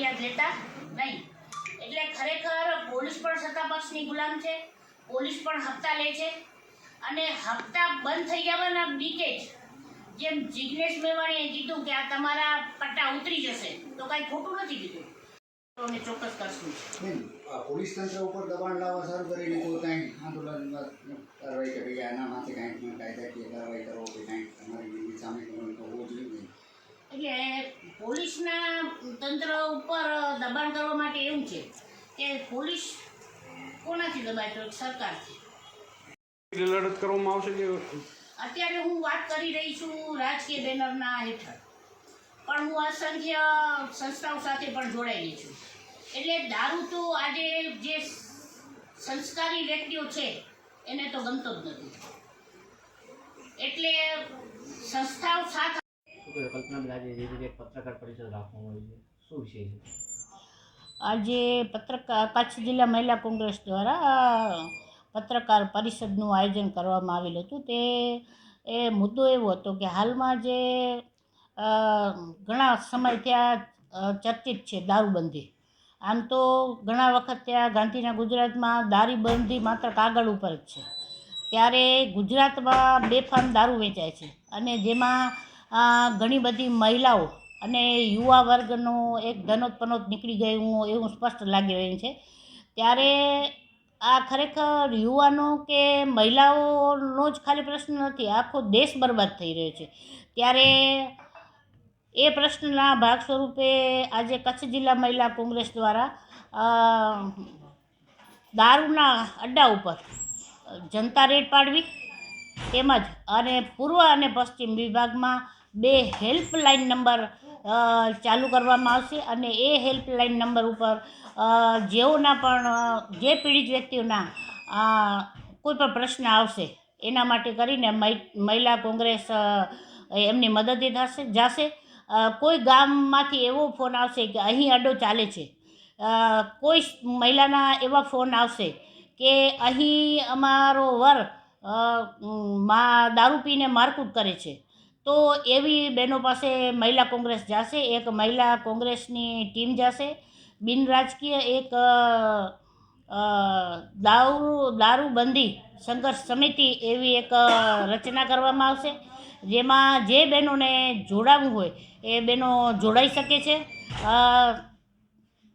ફરિયાદ લેતા નહીં. એટલે ખરેખર પોલીસ પણ સત્તાપક્ષની ગુલામ છે પોલીસ પણ હપ્તા લે છે અને હપ્તા બંધ થઈ જવાના બીકે જ જેમ જિગ્નેશ મેવાણીએ કીધું કે આ તમારા પટ્ટા ઉતરી જશે તો કાંઈ ખોટું નથી કીધું. તો અમે ચોક્કસ કરશું. પોલીસ તંત્ર ઉપર દબાણ લાવવા સારું કરી દીધું કાંઈ આંદોલનમાં કાર્યવાહી કરી આના માથે કાંઈક કાયદાકીય કાર્યવાહી કરો કે કાંઈક તમારી સામે કરવાનું તો હોવું જોઈએ. એટલે પોલીસના તંત્ર ઉપર દબાણ કરવા માટે એવું છે કે પોલીસ કોનાથી દબાય? તો સરકારથી. લડત કરવામાં આવશે કે અત્યારે હું વાત કરી રહી છું રાજકીય બેનરના હેઠળ. પણ હું અસંખ્ય સંસ્થાઓ સાથે પણ જોડાયેલી છું. એટલે દારૂ તો આજે જે સંસ્કારી વ્યક્તિઓ છે એને તો ગમતો જ નથી. એટલે સંસ્થાઓ સાથ શું કલ્પના આજે જે રીતે પત્રકાર પરિષદ રાખવામાં આવી છે? શું વિષય છે? આજે પત્રકાર, કચ્છ જિલ્લા મહિલા કોંગ્રેસ દ્વારા પત્રકાર પરિષદનું આયોજન કરવામાં આવેલું હતું. તે, એ મુદ્દો એવો હતો કે હાલમાં જે ઘણા સમય ત્યાં ચર્ચિત છે દારૂબંધી. આમ તો ઘણા વખત ત્યાં ગાંધીના ગુજરાતમાં દારૂબંધી માત્ર કાગળ ઉપર જ છે. ત્યારે ગુજરાતમાં બેફામ દારૂ વેચાય છે. અને જેમાં ઘણી બધી મહિલાઓ અને યુવા વર્ગનો એક ધનોતપનોત નીકળી ગયું એવું સ્પષ્ટ લાગી રહ્યું છે. ત્યારે આ ખરેખર યુવાનો કે મહિલાઓનો જ ખાલી પ્રશ્ન નથી, આખો દેશ બરબાદ થઈ રહ્યો છે. ત્યારે એ પ્રશ્નના ભાગ સ્વરૂપે આજે કચ્છ જિલ્લા મહિલા કોંગ્રેસ દ્વારા દારૂના અડ્ડા ઉપર જનતા રેડ પાડવી, તેમજ અને પૂર્વ અને પશ્ચિમ વિભાગમાં બે હેલ્પલાઇન નંબર ચાલુ કરવામાં આવશે અને એ હેલ્પલાઇન નંબર ઉપર જેઓના પણ જે પીડિત વ્યક્તિઓના કોઈ પણ પ્રશ્ન આવશે, એના માટે કરીને મહિ- મહિલા કોંગ્રેસ એમની મદદે થશે, જશે. કોઈ ગામમાંથી એવો ફોન આવશે કે અહીં અડ્ડો ચાલે છે. કોઈ મહિલાના એવા ફોન આવશે કે અહીં અમારો વર મા, દારૂ પીને મારકૂટ કરે છે. તો એવી બહેનો પાસે મહિલા કોંગ્રેસ જશે, એક મહિલા કોંગ્રેસની ટીમ જશે. બિન રાજકીય એક દારૂ, દારૂબંધી સંઘર્ષ સમિતિ એવી એક રચના કરવામાં આવશે, જેમાં જે બહેનોને જોડાવવું હોય એ બહેનો જોડાઈ શકે છે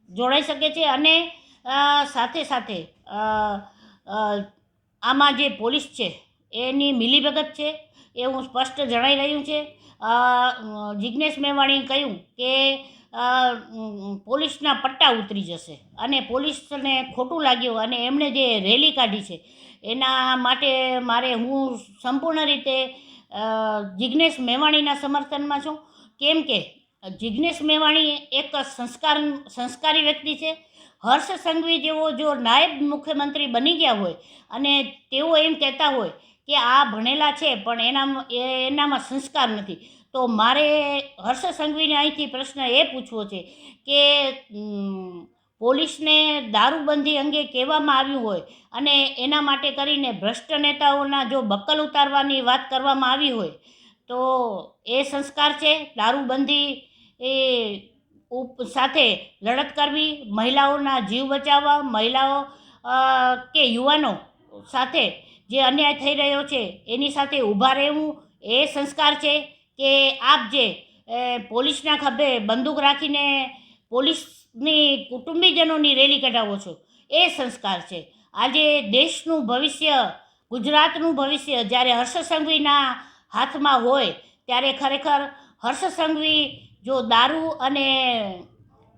જોડાઈ શકે છે અને સાથે સાથે આમાં જે પોલીસ છે એની મિલીભગત છે એવું સ્પષ્ટ જણાઈ રહ્યું છે. જિજ્ઞેશ મેવાણીએ કહ્યું કે પોલીસના પટ્ટા ઉતરી જશે અને પોલીસને ખોટું લાગ્યું અને એમણે જે રેલી કાઢી છે, એના માટે મારે હું સંપૂર્ણ રીતે જિજ્ઞેશ મેવાણીના સમર્થનમાં છું. કેમ કે જિજ્ઞેશ મેવાણી એક સંસ્કાર, સંસ્કારી વ્યક્તિ છે. હર્ષ સંઘવી જેવો જો નાયબ મુખ્યમંત્રી બની ગયા હોય અને તેઓ એમ કહેતા હોય કે આ ભણેલા છે, પણ એનામાં, એ- એનામાં સંસ્કાર નથી. તો મારે હર્ષ સંઘવીને અહીંથી પ્રશ્ન એ પૂછવો છે કે પોલીસને દારૂબંધી અંગે કહેવામાં આવ્યું હોય અને એના માટે કરીને ભ્રષ્ટ નેતાઓના જો બક્કલ ઉતારવાની વાત કરવામાં આવી હોય, તો એ સંસ્કાર છે? દારૂબંધી એ ઉપ, સાથે લડત કરવી, મહિલાઓના જીવ બચાવવા, મહિલાઓ કે યુવાનો સાથે જે અન્યાય થઈ રહ્યો છે, એની સાથે ઊભા રહેવું એ સંસ્કાર છે કે આપ જે પોલીસના ખભે બંદૂક રાખીને પોલીસની કુટુંબીજનોની રેલી કઢાવો છો, એ સંસ્કાર છે. આજે દેશનું ભવિષ્ય, ગુજરાતનું ભવિષ્ય જ્યારે હર્ષ સંઘવીના હાથમાં હોય, ત્યારે ખરેખર હર્ષ સંઘવી જો દારૂ અને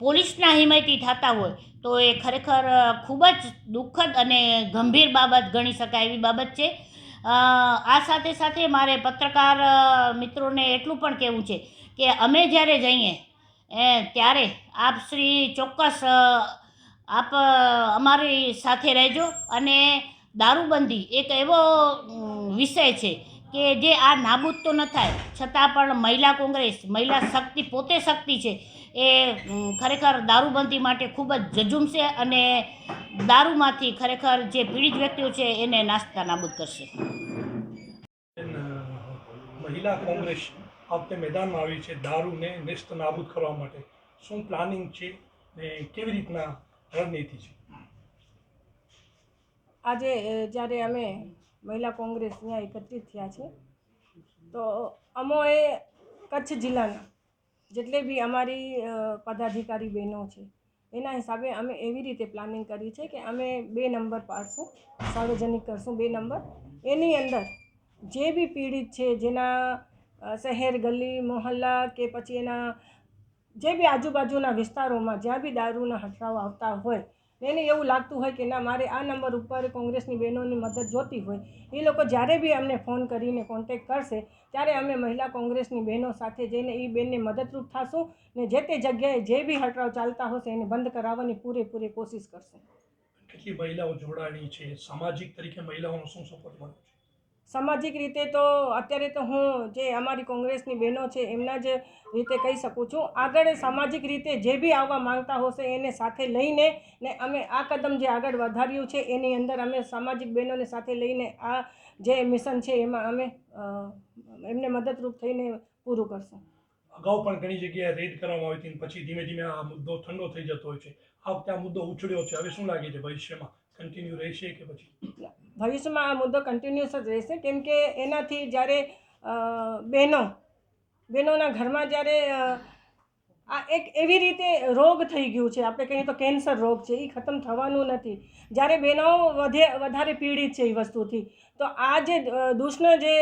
પોલીસના હિમાયતી થતા હોય, તો એ ખરેખર ખૂબ જ દુઃખદ અને ગંભીર બાબત ગણી શકાય એવી બાબત છે. આ સાથે સાથે મારે પત્રકાર મિત્રોને એટલું પણ કહેવું છે કે અમે જ્યારે જઈએ, એ, ત્યારે આપ શ્રી ચોક્કસ આપ અમારી સાથે રહેજો અને દારૂબંધી એક એવો વિષય છે કે જે આ નાબૂદ તો ન થાય છતાં પણ મહિલા કોંગ્રેસ મહિલા શક્તિ પોતે શક્તિ છે એ ખરેખર દારૂબંધી માટે ખૂબ જ જજુમશે અને દારૂમાંથી ખરેખર જે પીડિત વ્યક્તિઓ છે એને નાસ્તા નાબૂદ કરશે. મહિલા કોંગ્રેસ આ વખતે મેદાનમાં આવી છે દારૂને નેસ્ત નાબૂદ કરવા માટે. શું પ્લાનિંગ છે ને કેવી રીતના રણનીતિ છે? આજે જ્યારે અમે મહિલા કોંગ્રેસ અહીંયા એકત્રિત થયા છે. તો અમોએ કચ્છ જિલ્લાના જેટલે બી અમારી પદાધિકારી બહેનો છે, એના હિસાબે અમે એવી રીતે પ્લાનિંગ કરી છે કે અમે બે નંબર પાડશું, સાર્વજનિક કરશું બે નંબર. એની અંદર જે બી પીડિત છે, જેના શહેર, ગલી, મોહલ્લા કે પછી એના જે બી આજુબાજુના વિસ્તારોમાં જ્યાં બી દારૂના હઠરાઓ આવતા હોય એને એવું લાગતું હોય કે ના, મારે આ નંબર ઉપર કોંગ્રેસની બહેનોની મદદ જોતી હોય. એ લોકો જ્યારે બી અમને ફોન કરીને કોન્ટેક કરશે, ત્યારે અમે મહિલા કોંગ્રેસની બહેનો સાથે જઈને એ બેનને મદદરૂપ થશું ને જે તે જગ્યાએ જે બી હટરાવ ચાલતા હશે એને બંધ કરાવવાની પૂરેપૂરી કોશિશ કરશે. કેટલી મહિલાઓ જોડાણી છે? સામાજિક તરીકે મહિલાઓનો શું સપોર્ટ મળે છે? સામાજિક રીતે તો અત્યારે તો હું જે અમારી કોંગ્રેસની બહેનો છે, એમના જ રીતે કહી શકું છું. આગળ સામાજિક રીતે જે બી આવવા માંગતા હશે એને સાથે લઈને ને અમે આ કદમ જે આગળ વધાર્યું છે, એની અંદર અમે સામાજિક બહેનોને સાથે લઈને આ જે મિશન છે, એમાં અમે એમને મદદરૂપ થઈને પૂરું કરશું. અગાઉ પણ ઘણી જગ્યાએ રેડ કરવામાં આવી હતી પછી ધીમે ધીમે આ મુદ્દો ઠંડો થઈ જતો હોય છે. આ મુદ્દો ઉછળ્યો છે. હવે શું લાગે છે? ભવિષ્યમાં કન્ટિન્યુ રહેશે કે પછી? ભવિષ્યમાં આ મુદ્દો કન્ટિન્યુઅસ જ રહેશે. કેમ કે એનાથી જ્યારે બહેનો, બહેનોના ઘરમાં જ્યારે આ એક એવી રીતે રોગ થઈ ગયું છે, આપણે કહીએ તો કેન્સર રોગ છે એ ખતમ થવાનું નથી. જ્યારે બહેનો વધે, વધારે પીડિત છે એ વસ્તુથી, તો આ જે દૂષણ જે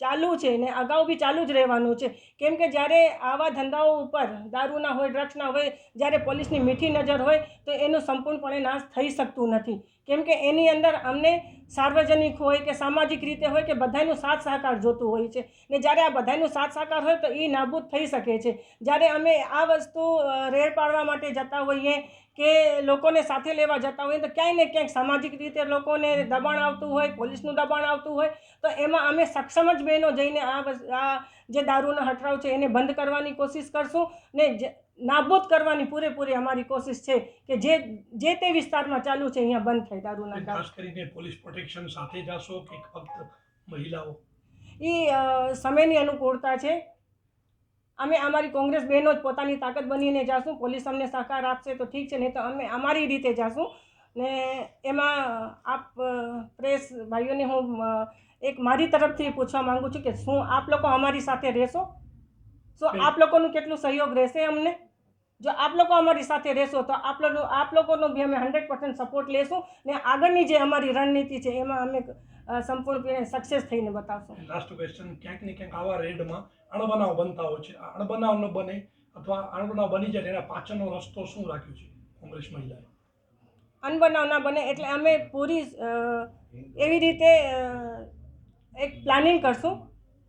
ચાલુ છે ને અગાઉ બી ચાલુ જ રહેવાનું છે. કેમ કે જ્યારે આવા ધંધાઓ ઉપર દારૂના હોય ડ્રગ્સના હોય, જ્યારે પોલીસની મીઠી નજર હોય, તો એનું સંપૂર્ણપણે નાશ થઈ શકતું નથી. કેમ કે એની અંદર અમને સાર્વજનિક હોય કે સામાજિક રીતે હોય કે બધાનું સાથ સહકાર જોતું હોય છે. ને જ્યારે આ બધાનું સાથ સહકાર હોય તો એ નાબૂદ થઈ શકે છે. જ્યારે અમે આ વસ્તુ રેર પાડવા માટે જતા હોઈએ કે લોકોને સાથે લેવા જતા હોય તો ક્યાંય ને ક્યાંક સામાજિક રીતે લોકોને દબાણ આવતું હોય પોલીસનું દબાણ આવતું હોય તો એમાં અમે સક્ષમ જ બહેનો જઈને આ આ જે દારૂનો હટરાવ છે એને બંધ કરવાની કોશિશ કરશું ને નાબૂદ કરવાની પૂરેપૂરી અમારી કોશિશ છે કે જે જે તે વિસ્તારમાં ચાલુ છે અહીંયા બંધ થાય દારૂના ખાસ કરીને પોલીસ પ્રોટેક્શન સાથે જાશો કે ફક્ત મહિલાઓ? એ સમયની અનુકૂળતા છે. અમે અમારી કોંગ્રેસ બહેનો જ પોતાની તાકાત બનીને જાશું પોલીસ અમને સહકાર આપશે તો ઠીક છે નહીં તો અમે અમારી રીતે જાશું. ને એમાં આપ પ્રેસ ભાઈઓને હું એક મારી તરફથી પૂછવા માંગુ છું કે શું આપ લોકો અમારી સાથે રહેશો? શું આપ લોકોનું કેટલું સહયોગ રહેશે અમને? જો આપ લોકો અમારી સાથે રહેશો તો આપ લોકો આપ લોકોનો બી અમે હંડ્રેડ પર્સન્ટ સપોર્ટ લેશું ને આગળની જે અમારી રણનીતિ છે એમાં અમે સંપૂર્ણપણે સક્સેસ થઈને બતાવશું. લાસ્ટ ક્વેશ્ચન ક્યાંક ને ક્યાંક આવા રેડમાં અણબનાવ બનતા હોય છે. આ અણબનાવ ન બને અથવા અણબનાવ બની જાય એના પાછળનો રસ્તો શું રાખ્યો છે કોંગ્રેસ મહિલાએ? અનબનાવ ના બને એટલે અમે પૂરી એવી રીતે એક પ્લાનિંગ કરશું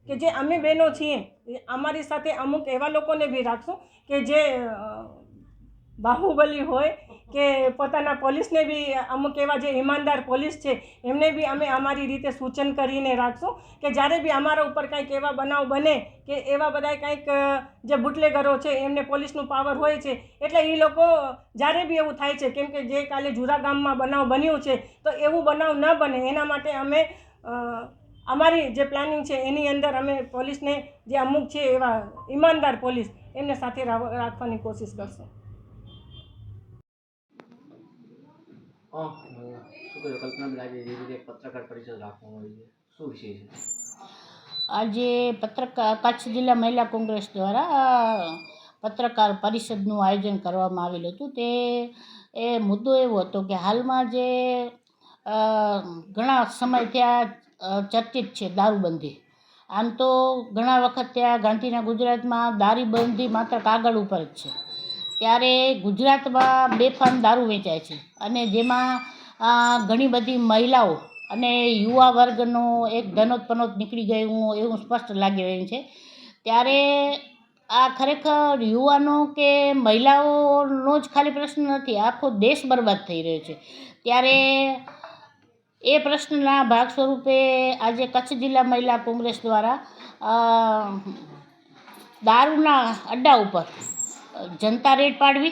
કે જે અમે બહેનો છીએ એ અમારી સાથે અમુક એવા લોકોને બી રાખશું કે જે બાહુબલી હોય કે પોતાના પોલીસને બી અમુક એવા જે ઈમાનદાર પોલીસ છે, એમને બી અમે અમારી રીતે સૂચન કરીને રાખશું કે જ્યારે બી અમારા ઉપર કંઈક એવા બનાવ બને કે એવા બધા કંઈક જે બુટલેગરો છે, એમને પોલીસનું પાવર હોય છે, એટલે એ લોકો જ્યારે બી એવું થાય છે, કેમ કે જે કાલે જુરા ગામમાં બનાવ બન્યું છે, તો એવું બનાવ ન બને. એના માટે અમે અમારી જે પ્લાનિંગ છે, એની અંદર અમે પોલીસને જે અમુક છે એવા ઈમાનદાર પોલીસ એમને સાથે રાખવાની કોશિશ કરશું. શું આજે પત્રકાર કચ્છ જિલ્લા મહિલા કોંગ્રેસ દ્વારા પત્રકાર પરિષદનું આયોજન કરવામાં આવેલું હતું. તે, એ મુદ્દો એવો હતો કે હાલમાં જે ઘણા સમય ત્યાં ચર્ચિત છે દારૂબંધી. આમ તો ઘણા વખત ત્યાં ગાંધીના ગુજરાતમાં દારૂબંધી માત્ર કાગળ ઉપર જ છે. ત્યારે ગુજરાતમાં બેફામ દારૂ વેચાય છે. અને જેમાં ઘણી બધી મહિલાઓ અને યુવા વર્ગનો એક ધનોતપનોત નીકળી ગયું એવું સ્પષ્ટ લાગી રહ્યું છે. ત્યારે આ ખરેખર યુવાનો કે મહિલાઓનો જ ખાલી પ્રશ્ન નથી, આખો દેશ બરબાદ થઈ રહ્યો છે. ત્યારે એ પ્રશ્નના ભાગ સ્વરૂપે આજે કચ્છ જિલ્લા મહિલા કોંગ્રેસ દ્વારા દારૂના અડ્ડા ઉપર જનતા રેડ પાડવી.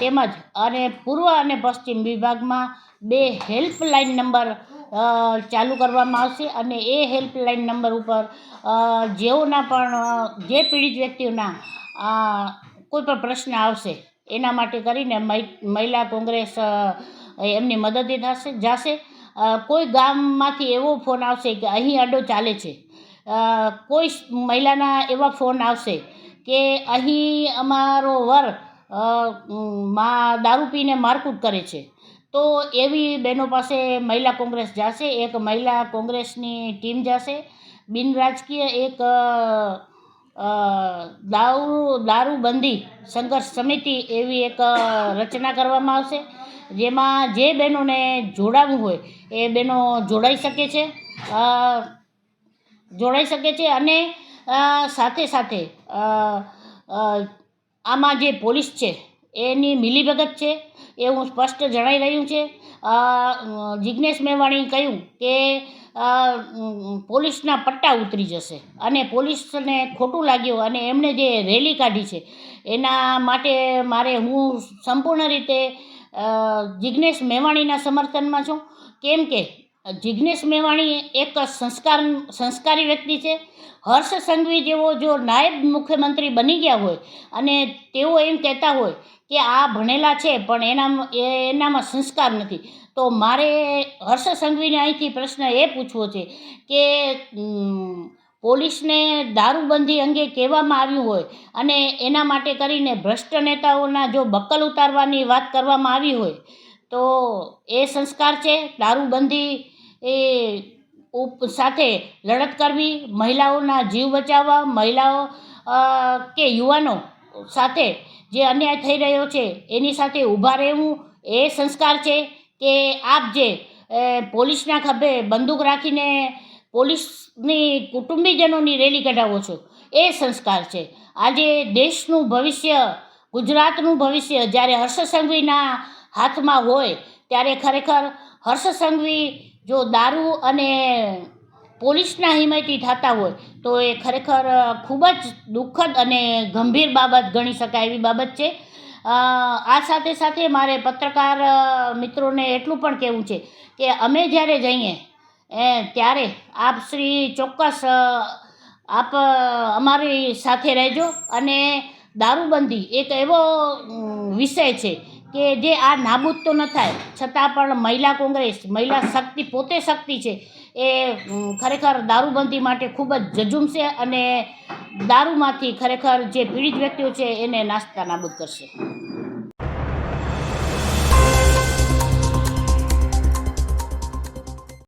તેમજ અને પૂર્વ અને પશ્ચિમ વિભાગમાં બે હેલ્પલાઇન નંબર ચાલુ કરવામાં આવશે અને એ હેલ્પલાઇન નંબર ઉપર જેઓના પણ જે પીડિત વ્યક્તિઓના કોઈ પણ પ્રશ્ન આવશે, એના માટે કરીને મહિ- મહિલા કોંગ્રેસ એમની મદદે થશે, જશે. કોઈ ગામમાંથી એવો ફોન આવશે કે અહીં અડો ચાલે છે. કોઈ મહિલાના એવા ફોન આવશે કે અહીં અમારો વરમાં દારૂ પીને મારકૂટ કરે છે. તો એવી બહેનો પાસે મહિલા કોંગ્રેસ જશે, એક મહિલા કોંગ્રેસની ટીમ જશે. બિન રાજકીય એક દારૂ દારૂબંધી સંઘર્ષ સમિતિ એવી એક રચના કરવામાં આવશે, જેમાં જે બહેનોને જોડાવવું હોય એ બહેનો જોડાઈ શકે છે. જોડાઈ શકે છે અને સાથે સાથે આમાં જે પોલીસ છે, એની મિલીભગત છે, એ હું સ્પષ્ટ જણાઈ રહ્યું છે. જિજ્ઞેશ મેવાણીએ કહ્યું કે પોલીસના પટ્ટા ઉતરી જશે અને પોલીસને ખોટું લાગ્યું અને એમણે જે રેલી કાઢી છે, એના માટે મારે હું સંપૂર્ણ રીતે જિજ્ઞેશ મેવાણીના સમર્થનમાં છું. કેમ કે જિજ્ઞેશ મેવાણી એક સંસ્કાર સંસ્કારી વ્યક્તિ છે. હર્ષ સંઘવી જેવો જો નાયબ મુખ્યમંત્રી બની ગયા હોય અને તેઓ એમ કહેતા હોય કે આ ભણેલા છે, પણ એનામાં એ- એનામાં સંસ્કાર નથી. તો મારે હર્ષ સંઘવીને અહીંથી પ્રશ્ન એ પૂછવો છે કે પોલીસને દારૂબંધી અંગે કહેવામાં આવ્યું હોય અને એના માટે કરીને ભ્રષ્ટ નેતાઓના જો બક્કલ ઉતારવાની વાત કરવામાં આવી હોય, તો એ સંસ્કાર છે? દારૂબંધી એ ઉપ સાથે લડત કરવી, મહિલાઓના જીવ બચાવવા, મહિલાઓ કે યુવાનો સાથે જે અન્યાય થઈ રહ્યો છે, એની સાથે ઊભા રહેવું એ સંસ્કાર છે કે આપ જે પોલીસના ખભે બંદૂક રાખીને પોલીસની કુટુંબીજનોની રેલી કઢાવો છો, એ સંસ્કાર છે. આજે દેશનું ભવિષ્ય, ગુજરાતનું ભવિષ્ય જ્યારે હર્ષ સંઘવીના હાથમાં હોય, ત્યારે ખરેખર હર્ષ સંઘવી જો દારૂ અને પોલીસના હિમાયતી થતા હોય, તો એ ખરેખર ખૂબ જ દુઃખદ અને ગંભીર બાબત ગણી શકાય એવી બાબત છે. આ સાથે સાથે મારે પત્રકાર મિત્રોને એટલું પણ કહેવું છે કે અમે જ્યારે જઈએ, એ, ત્યારે આપ શ્રી ચોક્કસ આપ અમારી સાથે રહેજો અને દારૂબંધી એક એવો વિષય છે કે જે આ નાબૂદ તો ન થાય, છતાં પણ મહિલા કોંગ્રેસ, મહિલા શક્તિ પોતે શક્તિ છે, એ ખરેખર દારૂબંધી માટે ખૂબ જ જજુમશે અને દારૂમાંથી ખરેખર જે પીડિત વ્યક્તિઓ છે એને નાસ્તા નાબૂદ કરશે.